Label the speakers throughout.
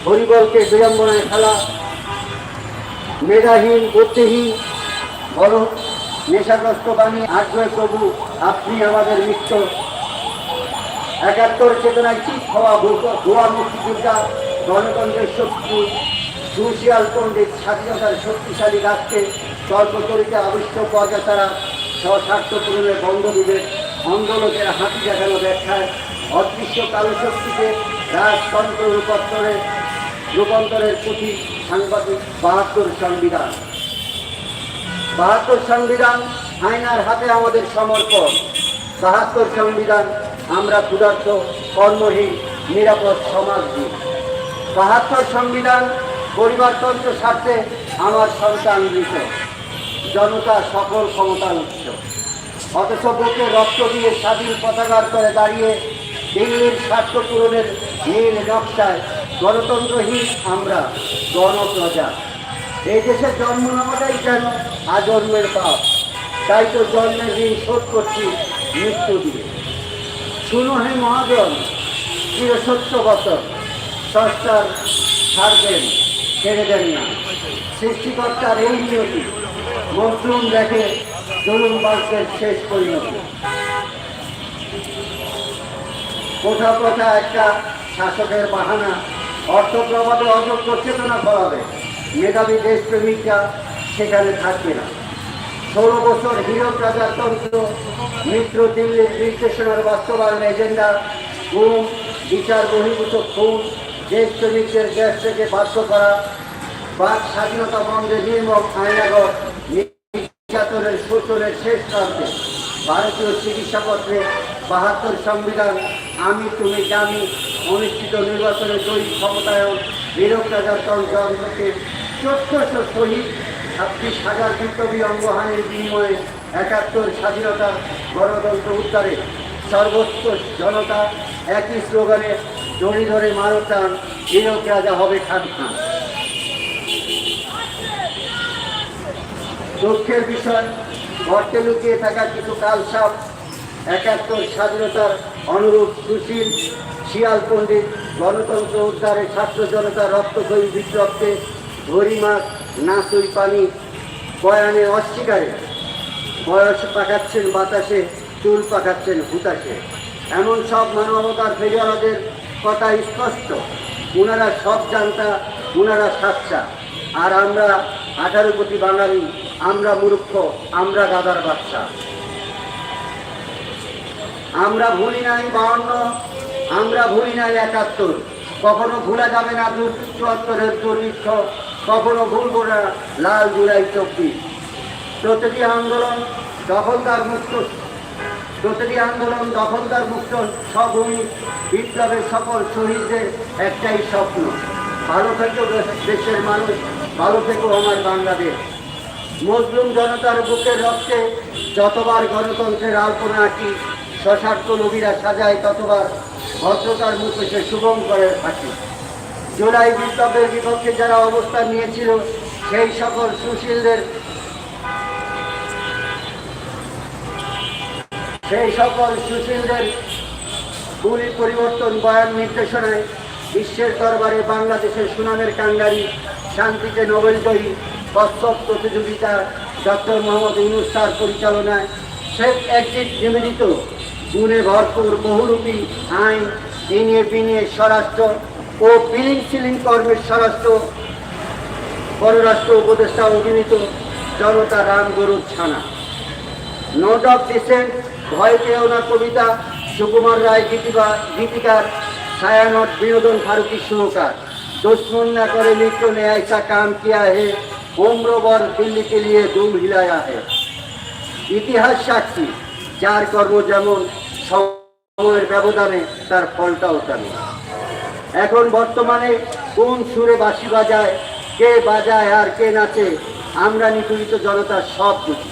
Speaker 1: হরিবলকে বিড়ম্বনায় খেলা মেধাহীন, বুদ্ধিহীন, বড় নেশাগ্রস্ত বাণী, আগ্রহ প্রভু, আপনি আমাদের মিত্র। একাত্তর চেতনায় ঠিক হওয়া ভুয়া মুক্তিযোদ্ধা, গণতন্ত্রের শক্তি সুশিয়াল পণ্ডিত স্বাধীনতার শক্তিশালী রাষ্ট্রে তর্কতরিতে আবিষ্ট পর্যাতারা স্বস্বার্থ পূরণের বন্ধ দিবে অন্ধলোকের হাতি দেখানো ব্যাখ্যায় অদৃশ্য কালো শক্তিকে রাজতন্ত্র রূপান্তরে রূপান্তরের প্রতি সাংবাদিক বাহাত্তর সংবিধান। বাহাত্তর সংবিধান আইনার হাতে আমাদের সমর্পণ। বাহাত্তর সংবিধান আমরা ক্ষুধার্ত, কর্মহীন, নিরাপদ সমাজ দিই। বাহাত্তর সংবিধান পরিবারতন্ত্র স্বার্থে আমার সন্তান মৃত জনতা সকল ক্ষমতার উৎস। অথচ বুকে রক্ত দিয়ে স্বাধীন পতাকার করে দাঁড়িয়ে দিল্লির স্বার্থ পূরণের নীল নকশায় গণতন্ত্রহীন আমরা, গণপ্রজা। এই দেশে জন্ম নেওয়াটাই কেন আজন্মের পাপ। তাই তো জন্মের ঋণ শোধ করছি মৃত্যু দিয়ে। শুনো হে মহাজন, চির সত্য বছর সস্তার ছাড়বেন ছেড়ে দেন না। সৃষ্টিকর্তার এই নিয়তি মজলুম দেখে জরুম বাল্যের শেষ পরিণতি। কোথা কোথা একটা শাসকের বাহানা অর্থপ্রভাবে অযোগ্য চেতনা করাবে মেধাবী দেশপ্রেমিকরা সেখানে থাকবে না। ষোলো বছর হীরক রাজার তন্ত্র, মিত্র দিল্লির নির্দেশনার বাস্তবায়ন এজেন্ডা, গুম, বিচার বহির্ভূত খুন, দেশপ্রেমিকদের দেশ থেকে বাধ্য করা, বাক স্বাধীনতা বন্ধে নির্মম আইনাগর নির্যাতনের শোষণের শেষ প্রান্তে ভারতীয় চিকিৎসাপত্রে বাহাত্তর সংবিধান আমি তুমি জানি, অনুষ্ঠিত নির্বাচনে জয়ী ক্ষমতায়ন বীরক রাজার যন্ত্রকে চোদ্দশো শহীদ, ছাব্বিশ হাজার বিপ্লবী অঙ্গহানির বিনিময়ে একাত্তর স্বাধীনতা গণতন্ত্র উদ্ধারে সর্বোচ্চ জনতা একই স্লোগানে দড়ি ধরে মানতাম বীরক রাজা হবে খান খান। দুঃখের বিষয় গর্তে লুকিয়ে থাকা কিছু কালসাপ একাত্তর স্বাধীনতার অনুরূপ সুশীল, শিয়াল পণ্ডিত, গণতন্ত্র উদ্ধারে ছাত্র জনতার রক্তক্ষয়ী বিপ্লবকে ধরিমাস নাসুই পানি, বয়ানে অস্বীকারে। বয়স পাকাচ্ছেন বাতাসে, চুল পাকাচ্ছেন হুতাশে। এমন সব মানবতার ফেরিওয়ালাদের কথা স্পষ্ট। ওনারা সব জানতা ওনারা সাচ্চা। আর আমরা আঠারো কোটি বাঙালি, আমরা মূর্খ, আমরা গাদার বাচ্চা। আমরা ভুলি নাই বাউন্ন, আমরা ভুলি নাই একাত্তর। কখনো ভুলা যাবে না দু চুয়াত্তরের দুর্ভিক্ষ কখনো ভুলবো না লাল জুলাই চব্বিশ। প্রতিটি আন্দোলন দখলদার মুক্ত প্রতিটি আন্দোলন দখলদার মুক্ত সভূমি বিপ্লবের সকল শহীদদের একটাই স্বপ্ন। ভালো থেকেও দেশের মানুষ, ভালো থেকেও আমার বাংলাদেশ। মুসলিম জনতার বুকের রক্তে যতবার গণতন্ত্রের আলপনা আঁকি সশার্থ নবীরা সাজায় ততবার ভদ্রতার মুখোশে শুভম করে থাকি জুলাই বিপ্লবের বিপক্ষে যারা অবস্থান নিয়েছিল, সেই সকল সুশীলদের সেই সকল সুশীলদের গুলি পরিবর্তন বয়ান নির্দেশনায় বিশ্বের দরবারে বাংলাদেশের সুনামের কাঙ্গারি, শান্তিতে নোবেল জয়ী কচ্ছপ প্রতিযোগিতা ডক্টর মোহাম্মদ ইউনুস পরিচালনায় শেখ একজিট নিবেদিত। গুণে ভরপুর বহুরূপী আইন দিনে দিনে স্বরাষ্ট্র ও বিলিং সিলিং কর্মের স্বরাষ্ট্র পররাষ্ট্র উপদেষ্টা অভিনীত জনতা রাম গরুর ছানা নোট অফ ডিসেন্ট ভয় পেও না কবিতা সুকুমার রায় গীতিকা গীতিকার ছায়ানট বিনোদন ফারুকি সুরকার दुश्मन न करे मित्र ने ऐसा काम किया है उम्र भर दिल्ली के लिए धूम हिलाया है ইতিহাস সাক্ষী যার কর্ম যেমন সময়ের ব্যবধানে, তার ফলটাও তেমন। এখন বর্তমানে কোন সুরে বাঁশি বাজায়, কে বাজায় আর কে নাচে, আমরা নিপীড়িত জনতার সব বুঝি।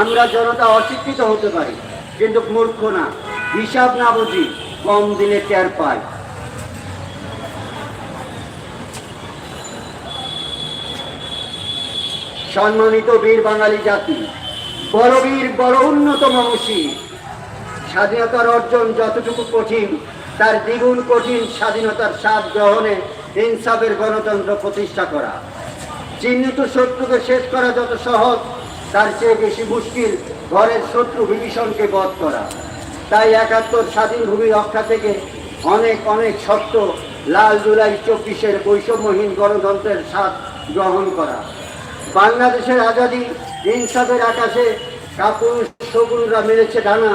Speaker 1: আমরা জনতা অশিক্ষিত হতে পারি, কিন্তু মূর্খ না, হিসাব না বুঝি, কম দিনে টের পাই। সম্মানিত বীর বাঙালি জাতি বড় বীর বড় উন্নত মনীষী স্বাধীনতার অর্জন যতটুকু কঠিন, তার দ্বিগুণ কঠিন স্বাধীনতার স্বাদ গ্রহণে ইনসাফের গণতন্ত্র প্রতিষ্ঠা করা। চিহ্নিত শত্রুকে শেষ করা যত সহজ, তার চেয়ে বেশি মুশকিল ঘরের শত্রু বিভীষণকে বধ করা। তাই একাত্তর স্বাধীন ভূমি রক্ষা থেকে অনেক অনেক শক্ত লাল জুলাই চব্বিশের বৈষম্যহীন গণতন্ত্রের স্বাদ গ্রহণ করা। বাংলাদেশের আজাদি ইনসাফের আকাশে কাপুর শগুনরা মেরেছে ডানা,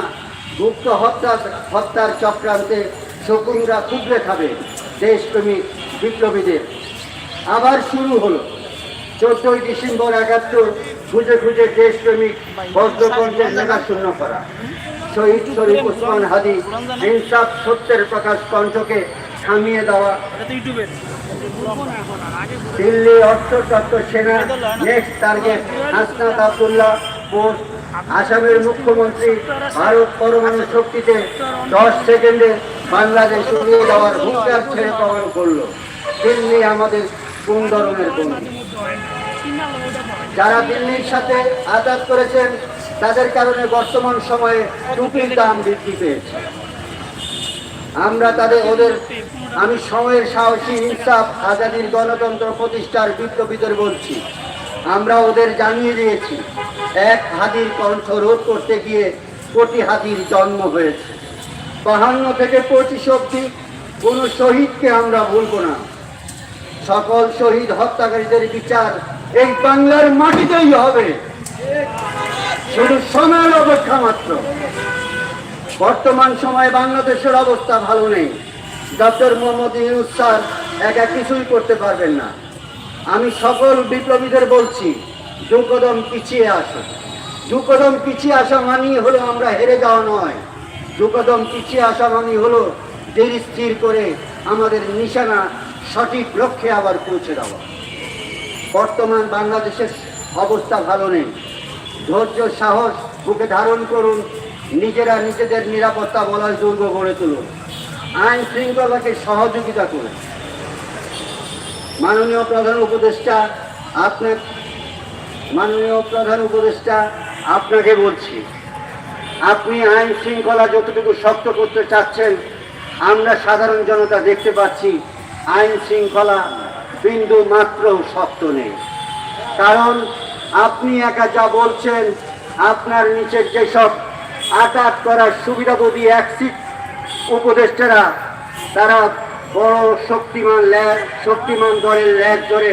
Speaker 1: গুপ্ত হত্যা হত্যার চক্রান্তে শকুনরা কুবড়ে খাবে দেশপ্রেমিক বিপ্লবীদের। আবার শুরু হলো। চোদ্দই ডিসেম্বর একাত্তর, খুঁজে খুঁজে দেশপ্রেমিক বজ্রকণ্ঠের মেঘা শূন্য করা। শহীদ শরীফ উসমান হাদি ইনসাফ সত্যের প্রকাশ কণ্ঠকে থামিয়ে দেওয়া দিল্লি অর্থতত্ত্ব সেনা next target Hasnat Abdullah post আসামের মুখ্যমন্ত্রী ভারত পরমাণু শক্তিতে দশ সেকেন্ডে বাংলাদেশ উড়িয়ে দেওয়ার হুঙ্কার ছেড়ে প্রমাণ করল। দিল্লি আমাদের কোন ধরনের বন্ধু? যারা দিল্লির সাথে আঘাত করেছেন, তাদের কারণে বর্তমান সময়ে টুপির দাম বৃদ্ধি পেয়েছে। আমরা তাদের ওদের আমি সময়ের সাহসী, ইনসাফ, আজাদির গণতন্ত্র প্রতিষ্ঠার বিপ্লবীদের বলছি। আমরা ওদের জানিয়ে দিয়েছি, এক হাদির কণ্ঠ রোধ করতে গিয়ে কোটি হাতির জন্ম হয়েছে। বাহান্ন থেকে পঁচিশ অব্দি কোনো শহীদকে আমরা ভুলব না। সকল শহীদ হত্যাকারীদের বিচার এই বাংলার মাটিতেই হবে। শুধু সময়ের অপেক্ষা মাত্র। বর্তমান সময়ে বাংলাদেশের অবস্থা ভালো নেই। ডক্টর মোহাম্মদ ইউনুস স্যার, একা কিছুই করতে পারবেন না। আমি সকল বিপ্লবীদের বলছি দু কদম পিছিয়ে আসো। দু কদম পিছিয়ে আসা মানেই হলো আমরা হেরে যাওয়া নয়। দু কদম পিছিয়ে আসা মানেই হলো ধীর স্থির করে আমাদের নিশানা সঠিক লক্ষ্যে আবার পৌঁছে দেওয়া। বর্তমান বাংলাদেশের অবস্থা ভালো নেই। ধৈর্য, সাহস, বুকে ধারণ করুন। নিজেরা নিজেদের নিরাপত্তা বলার দুর্গ গড়ে তুলুন। আইন শৃঙ্খলাকে সহযোগিতা করুন মাননীয় প্রধান উপদেষ্টা আপনার মাননীয় প্রধান উপদেষ্টা, আপনাকে বলছি, আপনি আইন শৃঙ্খলা যতটুকু শক্ত করতে চাচ্ছেন, আমরা সাধারণ জনতা দেখতে পাচ্ছি আইন শৃঙ্খলা বিন্দু মাত্র শক্ত নেই। কারণ আপনি একা যা বলছেন, আপনার নিচের যেসব আঘাত করার সুবিধাবোধী অ্যাক্সিট উপদেষ্টারা, তারা বড় শক্তিমান ল্যাব শক্তিমান দলের ল্যাব ধরে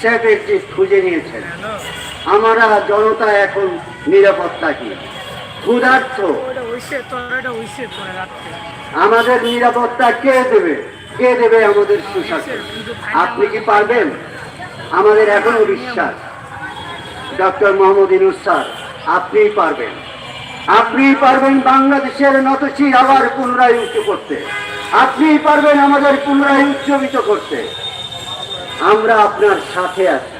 Speaker 1: সেফেক্টি খুঁজে নিয়েছেন। আমরা জনতা এখন নিরাপত্তা কি? ক্ষুধার্থ আমাদের নিরাপত্তা কে দেবে? কে দেবে আমাদের সুশাসন? আপনি কি পারবেন? আমাদের এখনও বিশ্বাস। ডক্টর মোহাম্মদ ইনুস স্যার, আপনিই পারবেন। আপনিই পারবেন বাংলাদেশের নতশির আবার পুনরায় উঁচু করতে। আপনিই পারবেন আমাদের পুনরায় উজ্জীবিত করতে। আমরা আপনার সাথে আছি।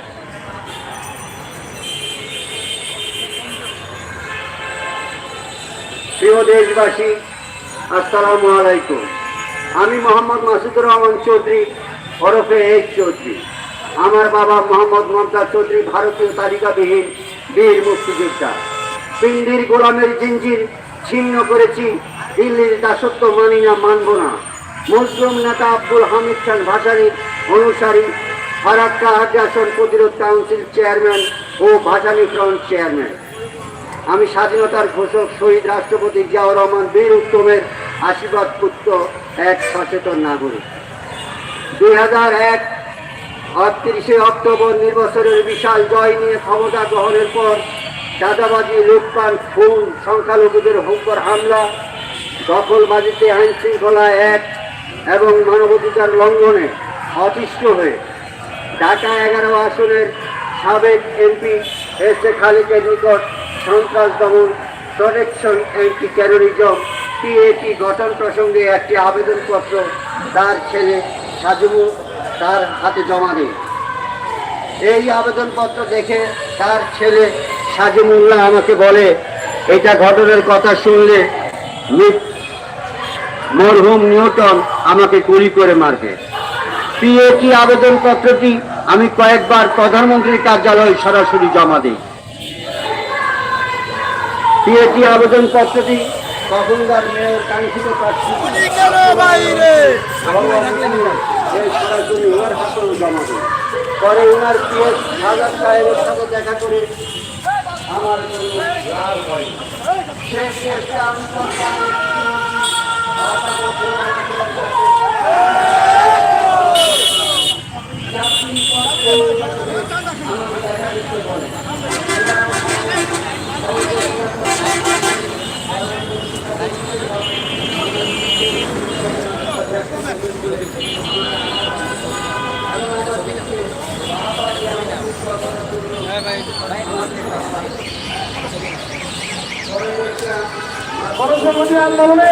Speaker 1: প্রিয় দেশবাসী, আসসালামু আলাইকুম। আমি মোহাম্মদ মাসুদুর রহমান চৌধুরী, ওরফে এইচ চৌধুরী। আমার বাবা মোহাম্মদ মমতা চৌধুরী, ভারতীয় তালিকাবিহীন বীর মুক্তিযোদ্ধা। পিন্ডির গোলামের জিঞ্জির ছিন্ন করেছি, দিল্লির দাসত্ব মানি না, মানব না। মুসলিম নেতা আব্দুল হামিদ খান ভাসানির অনুসারী, ফারাক্কা আগ্রাসন প্রতিরোধ কাউন্সিল চেয়ারম্যান ও ভাসানি ফ্রন্ট চেয়ারম্যান। আমি স্বাধীনতার ঘোষক, শহীদ রাষ্ট্রপতি জিয়াউর রহমান বীর উত্তমের আশীর্বাদ পুত্র, এক সচেতন নাগরিক। দুই হাজার এক আটত্রিশে অক্টোবর নির্বাচনের বিশাল জয় নিয়ে ক্ষমতা গ্রহণের পর চাঁদাবাজি, লুটপাট, খুন, সংখ্যালঘুদের হুম্পর হামলা, দখলবাজিতে আইন শৃঙ্খলা এক এবং মানবাধিকার লঙ্ঘনে অতিষ্ঠ হয়ে ঢাকা এগারো আসনের সাবেক এমপি এস এ খালিদের নিকট সন্ত্রাস দমন প্রোটেকশন অ্যান্টি টেরোরিজম টিএটি গঠন প্রসঙ্গে একটি আবেদনপত্র তার ছেলে সাজুমু তার হাতে জমা দেয়। এই আবেদনপত্র দেখে তার ছেলে সাজিমুল্লাহ আমাকে বলে, এটা ঘটনার কথা শুনলে মরহুম নিউটন আমাকে গুলি করে মারবে। পিএটি আবেদনপত্রটি আমি কয়েকবার প্রধানমন্ত্রীর কার্যালয়ে সরাসরি জমা দিই? পিএটি আবেদনপত্রটি সরাসরি জমা পরে ওনার পিএস হাজার সাথে দেখা করে আমার কোনো লাভ
Speaker 2: গণসংহতি আন্দোলনে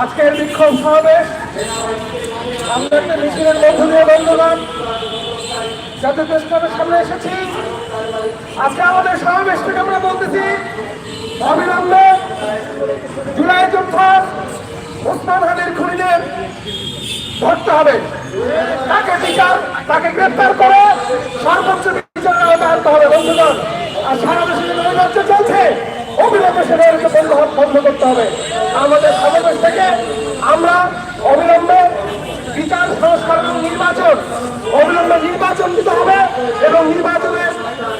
Speaker 2: আজকের বিক্ষোভ সমাবেশ। আমরা একটা মিছিলের মধ্য দিয়ে বন্ধুগণ জাতীয় প্রেস সামনে এসেছি, আজকে আমাদের সমাবেশ থেকে আমরা বলতেছি অবিলম্বে জুলাই যুদ্ধ, ওসমান হানির খুনিদের ধরতে হবে। তাকে বিচার, তাকে গ্রেপ্তার করে সর্বোচ্চ বিচারের আওতায় আনতে হবে, বন্ধুগণ। আর সারা যে নৈরাজ্য চলছে অবিলম্বে সেটাকে বন্ধ বন্ধ করতে হবে